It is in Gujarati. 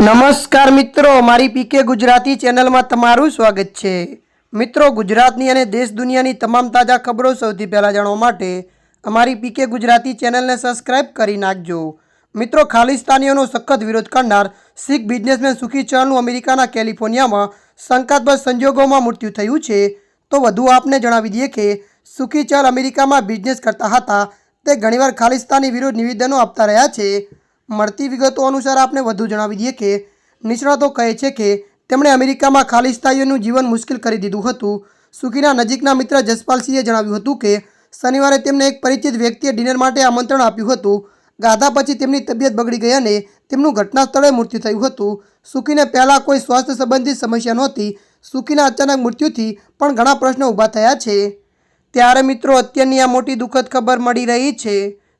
નમસ્કાર મિત્રો, મારી પીકે ગુજરાતી ચેનલમાં તમારું સ્વાગત છે. મિત્રો, ગુજરાતની અને દેશ દુનિયાની તમામ તાજા ખબરો સૌથી પહેલાં જાણવા માટે અમારી પીકે ગુજરાતી ચેનલને સબસ્ક્રાઇબ કરી નાખજો. મિત્રો ખાલિસ્તાનીઓનો સખત વિરોધ કરનાર શીખ બિઝનેસમેન સુખી ચહલનું અમેરિકાના કેલિફોર્નિયામાં શંકાસ્પદ સંજોગોમાં મૃત્યુ થયું છે. તો વધુ આપને જણાવી દઈએ કે સુખી ચહલ અમેરિકામાં બિઝનેસ કરતા હતા. તે ઘણીવાર ખાલિસ્તાની વિરુદ્ધ નિવેદનો આપતા રહ્યા છે. મળતી વિગતો અનુસાર આપને વધુ જણાવી દઈએ કે નિષ્ણાતો કહે છે કે તેમણે અમેરિકામાં ખાલિસ્તાનીઓનું જીવન મુશ્કેલ કરી દીધું હતું. સુખીના નજીકના મિત્ર જસપાલસિંહે જણાવ્યું હતું કે શનિવારે તેમને એક પરિચિત વ્યક્તિએ ડિનર માટે આમંત્રણ આપ્યું હતું. ગાધા પછી તેમની તબિયત બગડી ગઈ અને તેમનું ઘટના સ્થળે મૃત્યુ થયું હતું. સુખીને પહેલાં કોઈ સ્વાસ્થ્ય સંબંધિત સમસ્યા નહોતી. સુખીના અચાનક મૃત્યુથી પણ ઘણા પ્રશ્નો ઊભા થયા છે. ત્યારે મિત્રો, અત્યારની આ મોટી દુઃખદ ખબર મળી રહી છે.